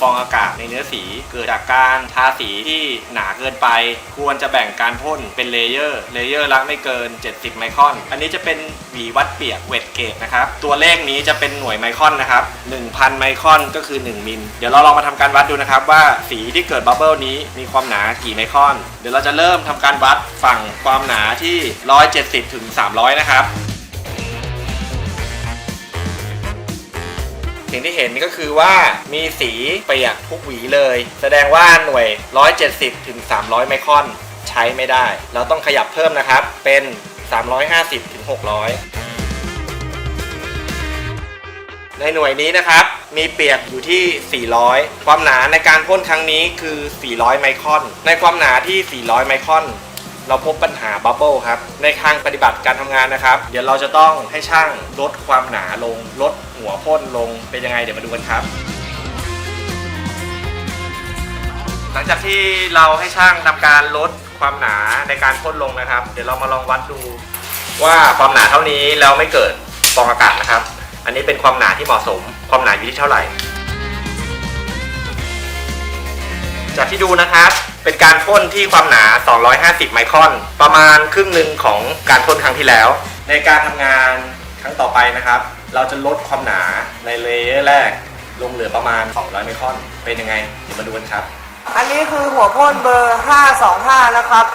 ฟองอากาศในเนื้อสีเกิดจากการทาสีที่หนาเกินไป ควรจะแบ่งการพ่นเป็นเลเยอร์เลเยอร์ละไม่เกิน 70 ไมครอน อันนี้จะเป็นหวีวัดเปียกเวทเกจนะครับ ตัวเลขนี้จะเป็นหน่วยไมครอนนะครับ 1,000 ไมครอนก็คือ 1 มิล เดี๋ยวเราลองมาทำการวัดดูนะครับ ว่าสีที่เกิดบับเบิลนี้มีความหนากี่ไมครอน เดี๋ยวเราจะเริ่มทำการวัดฝั่งความหนาที่ 170 ถึง 300 นะครับ สิ่งที่เห็นก็คือว่ามีสีเปียกทุกหวีเลย แสดงว่าหน่วย 170ถึง300 ไมครอนใช้ไม่ได้ เราต้องขยับเพิ่มนะครับ เป็น 350ถึง600 ในหน่วยนี้นะครับ มีเปียกอยู่ที่ 400 ความหนาในการพ่นครั้งนี้คือ 400 ไมครอน ในความหนาที่ 400 ไมครอน เราพบปัญหาบับเบิลครับ ในทางปฏิบัติการทำงานนะครับ เดี๋ยวเราจะต้องให้ช่างลดความหนาลง ลดหัวพ่นลงเป็นยังไงเดี๋ยวมาดูกันครับ หลังจากที่เราให้ช่างทำการลดความหนาในการพ่นลงนะครับ เดี๋ยวเรามาลองวัดดูว่าความหนาเท่านี้แล้วไม่เกิดฟองอากาศนะครับ อันนี้เป็นความหนาที่เหมาะสม ความหนาอยู่ที่เท่าไหร่ จากที่ดูนะครับ เป็นการพ่นที่ความหนา 250 ไมครอน ประมาณครึ่งหนึ่งของการพ่นครั้งที่แล้ว ในการทำงานครั้งต่อไปนะครับ เราจะลดความหนาในเลเยอร์แรก ลงเหลือประมาณ 200 ไมครอน เป็นยังไง เดี๋ยวมาดูกันครับ อันนี้คือหัวพ่นเบอร์ 525 นะครับ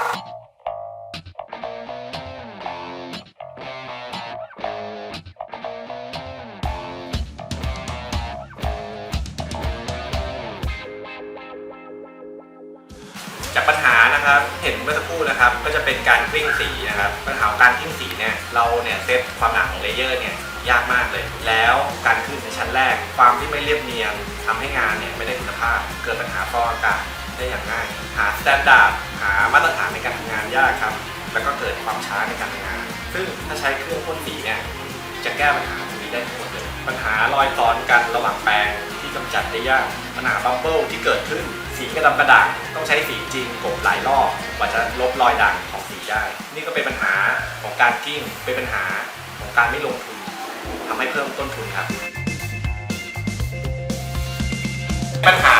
จากปัญหานะครับเห็นเมื่อสักครู่นะครับ ก็จะเป็นการกลิ้งสีนะครับปัญหาการกลิ้งสีเนี่ยเราเนี่ยเซตความหนาของเลเยอร์เนี่ยยากมากเลย แล้วการขึ้นในชั้นแรก ความที่ไม่เรียบเนียนทำให้งานเนี่ยไม่ได้คุณภาพ เกิดปัญหาฟองอากาศได้อย่างง่าย หาสแตนดาร์ดหามาตรฐานในการทำงานยากครับ แล้วก็เกิดความช้าในการทำงาน ซึ่งถ้าใช้เครื่องพ่นสีเนี่ยจะแก้ปัญหาตรงนี้ได้ทั้งหมดเลย ปัญหารอยซ้อนกันระหว่างแปรงที่กำจัดได้ยากปัญหาบับเบิลที่เกิดขึ้น สีกระดำกระด่างต้องใช้สีจริงโกบหลายรอบกว่าจะลบรอยด่างของสีได้ นี่ก็เป็นปัญหาของการกิ้งเป็นปัญหาของการไม่ลงทุนทำให้เพิ่มต้นทุนครับ ปัญหา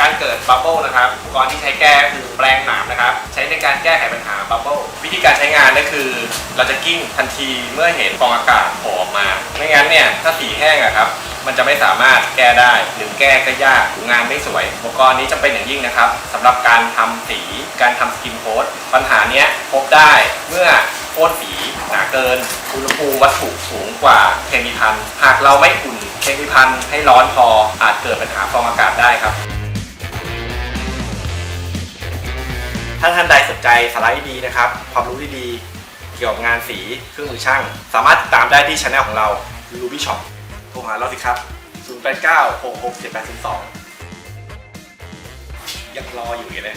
การเกิดบับเบิลนะครับอุปกรณ์ที่ใช้แก้คือแปรงหนามนะครับ ใช้ในการแก้ไขปัญหาบับเบิลวิธีการใช้งานก็คือ เราจะกิ้งทันทีเมื่อเห็นฟองอากาศโผล่ออกมา ไม่งั้นเนี่ยถ้าสีแห้งอะครับ มันจะไม่สามารถแก้ได้ หรือแก้ก็ยากงานไม่สวย อุปกรณ์นี้จำเป็นอย่างยิ่งนะครับสำหรับการทำสีการทำสกินโค้ดปัญหาเนี้ยพบได้เมื่อโพ่นสีหนาเกินอุณหภูมิวัตถุสูงกว่าเคมีพันหากเราไม่อุ่นเคมีพันให้ร้อนพออาจเกิดปัญหาฟองอากาศได้ครับถ้าท่านใดสนใจสาระดีๆนะครับ ความรู้ดีๆ เกี่ยวกับงานสีเครื่องมือช่าง สามารถติดตามได้ที่ช anel ของเรา Ruby Shop โทรหาเราสิครับ 089 66 7802ยังรออยู่เลย